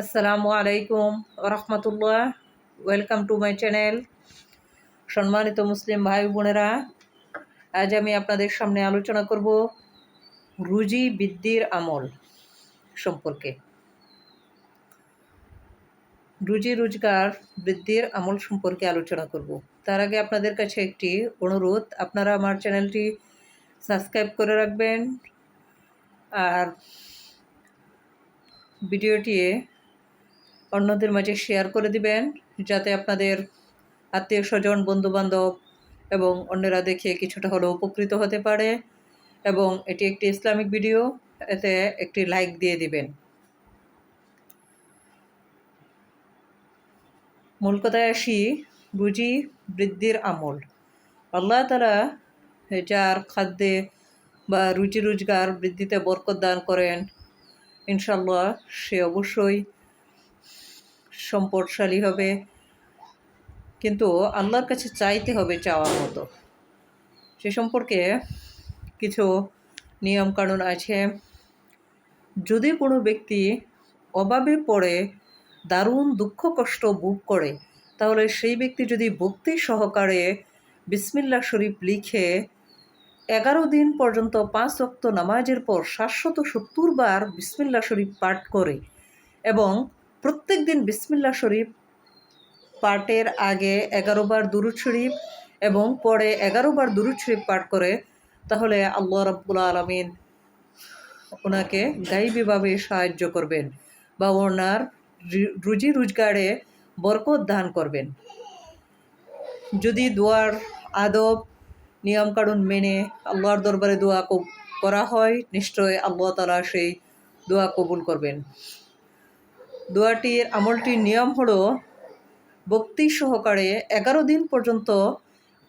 আসসালামু আলাইকুম রহমতুল্লাহ ওয়েলকাম টু মাই চ্যানেল সম্মানিত মুসলিম ভাই বোনেরা, আজ আমি আপনাদের সামনে আলোচনা করব রুজি বৃদ্ধির আমল সম্পর্কে। রুজি রোজগার বৃদ্ধির আমল সম্পর্কে আলোচনা করব। তার আগে আপনাদের কাছে একটি অনুরোধ, আপনারা আমার চ্যানেলটি সাবস্ক্রাইব করে রাখবেন। আর ভিডিওটি অন্যদের মাঝে শেয়ার করে দিবেন, যাতে আপনাদের আত্মীয় স্বজন, বন্ধুবান্ধব এবং অন্যরা দেখে কিছুটা হলেও উপকৃত হতে পারে এবং এটি একটি ইসলামিক ভিডিও, এতে একটি লাইক দিয়ে দিবেন। মূল কথায় আসি রুজি বৃদ্ধির আমল। আল্লাহ তারা যার খাদ্যে বা রুচি রোজগার বৃদ্ধিতে বরকত দান করেন ইনশাল্লাহ সে অবশ্যই সম্পদশালী হবে। কিন্তু আল্লাহর কাছে চাইতে হবে চাওয়ার মতো। সে সম্পর্কে কিছু নিয়মকানুন আছে। যদি কোনো ব্যক্তি অভাবে পড়ে, দারুণ দুঃখ, কষ্ট ভোগ করে, তাহলে সেই ব্যক্তি যদি ভক্তি সহকারে বিসমিল্লা শরীফ লিখে এগারো দিন পর্যন্ত পাঁচ অক্ত নামাজের পর সাতশত সত্তর বার বিসমিল্লা শরীফ পাঠ করে এবং প্রত্যেক দিন বিসমিল্লা শরীফ পাঠের আগে এগারো বার দুরুদ শরীফ এবং পরে এগারো বার দুরুদ শরীফ পাঠ করে তাহলে আল্লাহ রব্বুল আলমিন ওনাকে গাইবিভাবে সাহায্য করবেন বা ওনার রুজি রোজগারে বরকত দান করবেন। যদি দোয়ার আদব, নিয়মকানুন মেনে আল্লাহর দরবারে দোয়া করা হয়, নিশ্চয় আল্লাহ তালা সেই দোয়া কবুল করবেন। দোয়াটির আমলটির নিয়ম হলো ভক্তি সহকারে এগারো দিন পর্যন্ত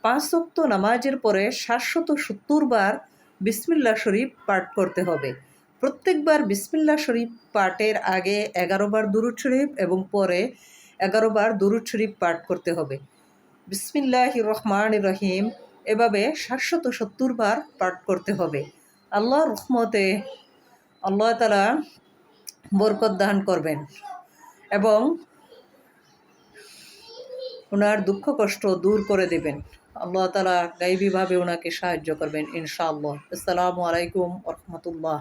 পাঁচ অক্ত নামাজের পরে সাতশত সত্তর বার বিসমিল্লা শরীফ পাঠ করতে হবে। প্রত্যেকবার বিসমিল্লা শরীফ পাঠের আগে এগারো বার দুরুদ শরীফ এবং পরে এগারো বার দুরুদ শরীফ পাঠ করতে হবে। বিসমিল্লাহ রহমান রহিম, এভাবে সাতশত সত্তর বার পাঠ করতে হবে। আল্লাহ রহমতে আল্লাহ তালা বরকত দান করবেন। এবং ওনার দুঃখ কষ্ট দূর করে দেবেন। আল্লাহ তালা গাইবীভাবে ওনাকে সাহায্য করবেন, ইনশাআল্লাহ। আসসালামু আলাইকুম রহমতুল্লাহ।